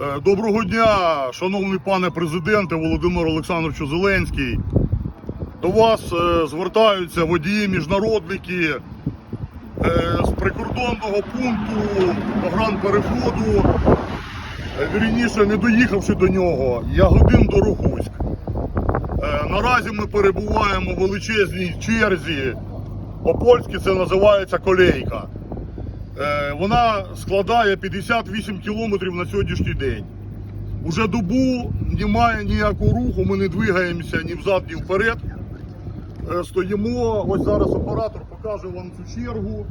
Е, Доброго дня, шановний пане президенте Володимир Олександровичу Зеленський. До вас е, звертаються водії, міжнародники е, з прикордонного пункту погранпереходу. Вірніше, не доїхавши до нього, Ягодин до Рохуськ. Е, Наразі ми перебуваємо в величезній черзі. По-польськи це називається колейка. Е, Вона складає 58 кілометрів на сьогоднішній день. Уже добу немає ніякого руху, ми не двигаємося ні взад, ні вперед. Е, Стоїмо, ось зараз оператор покаже вам цю чергу.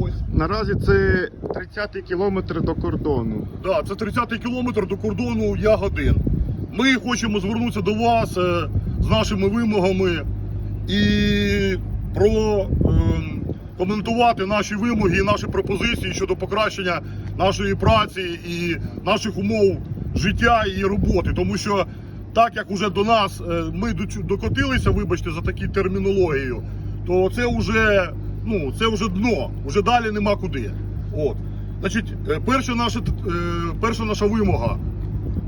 Ось. Наразі це 30-й кілометр до кордону. Да, це 30-й кілометр до кордону Ягодин. Ми хочемо звернутися до вас е, з нашими вимогами і про коментувати наші вимоги і наші пропозиції щодо покращення нашої праці і наших умов життя і роботи. Тому що так як уже до нас е, ми докотилися, вибачте, за такі термінологію, то це вже ну це вже дно, вже далі нема куди. От. Значить, е, перша наша, е, перша наша вимога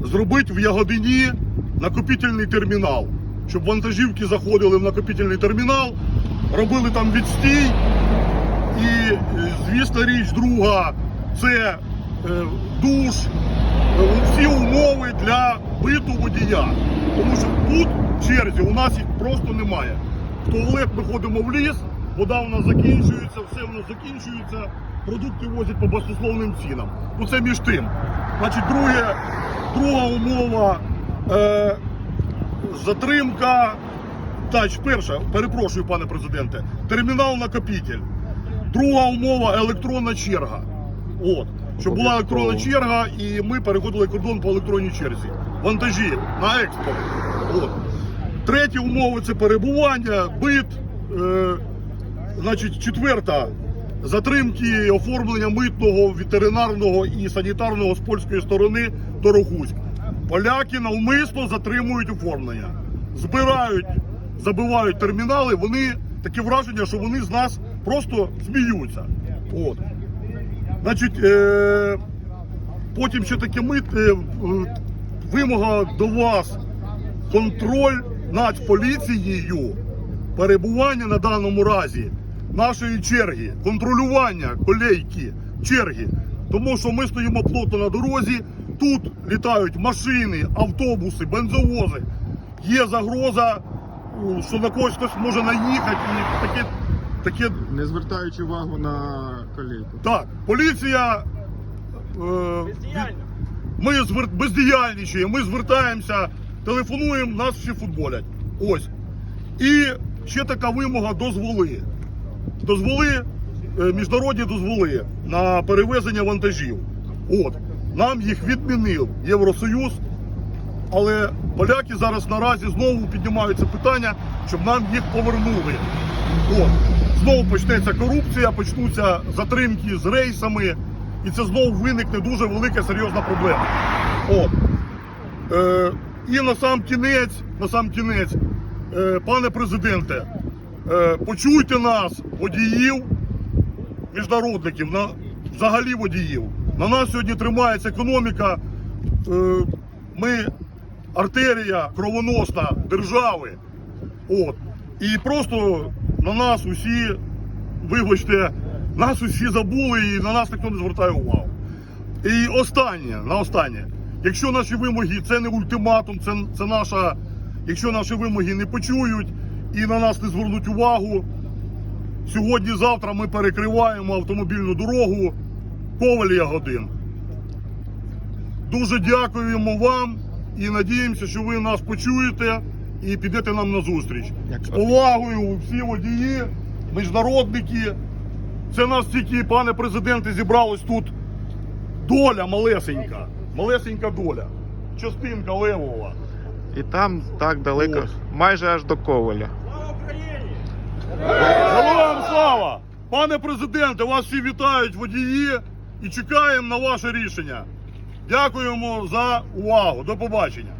зробити в Ягодині накопительний термінал, щоб вантажівки заходили в накопительний термінал, робили там відстій. І, е, звісна річ, друга це е, душ, е, всі умови для биту водія. Тому що тут в черзі у нас їх просто немає. В туалет ми ходимо в ліс, вода у нас закінчується, все у нас закінчується, продукти возять по баснословним цінам. Ну це між тим. Значить, друге, друга умова е, затримка. Так, перша, перепрошую, пане президенте, термінал накопитель. Друга умова електронна черга. От. Щоб була електронна черга, і ми переходили кордон по електронній черзі. Вантажі на експорт. От. Третя умова це перебування, бит. Е, значить, четверта затримки оформлення митного, ветеринарного і санітарного з польської сторони до Рогуськ. Поляки навмисно затримують оформлення, збирають, забивають термінали. Вони таке враження, що вони з нас просто сміються. От. Значить, е, потім ще таке мит, е, е, вимога до вас контроль над поліцією, перебування на даному разі нашої черги, контролювання колейки, черги. Тому що ми стоїмо плотно на дорозі, тут літають машини, автобуси, бензовози. Є загроза, що на когось хтось може наїхати і таке. Таке Не звертаючи увагу на колейку. так, поліція. Е, ми звер... бездіяльничаємо, ми звертаємося, телефонуємо, нас всі футболять. Ось. І ще така вимога дозволи. Дозволи, е, міжнародні дозволи на перевезення вантажів. От. Нам їх відмінив Євросоюз. Але поляки зараз наразі знову піднімаються питання, щоб нам їх повернули. От. Знову почнеться корупція, почнуться затримки з рейсами, і це знову виникне дуже велика серйозна проблема. От. Е, і на сам кінець, на сам кінець, е, пане президенте, е, почуйте нас, водіїв, міжнародників, на, взагалі водіїв. На нас сьогодні тримається економіка. Е, ми артерія кровоносна держави. От. І просто на нас усі, вибачте, нас усі забули і на нас ніхто не звертає увагу. І останнє, на останнє. Якщо наші вимоги це не ультиматум, це, це наша. Якщо наші вимоги не почують і на нас не звернуть увагу, сьогодні-завтра ми перекриваємо автомобільну дорогу Ковалія годин. Дуже дякуємо вам і надіємося, що ви нас почуєте і підете нам на зустріч. Як З повагою всі водії, міжнародники. Це нас тільки, пане президенте, зібралось тут доля малесенька. Малесенька доля. Частинка левова. І там так далеко, Ось. майже аж до Коваля. Слава Україні! Героям слава! Пане президенте, вас всі вітають водії і чекаємо на ваше рішення. Дякуємо за увагу. До побачення.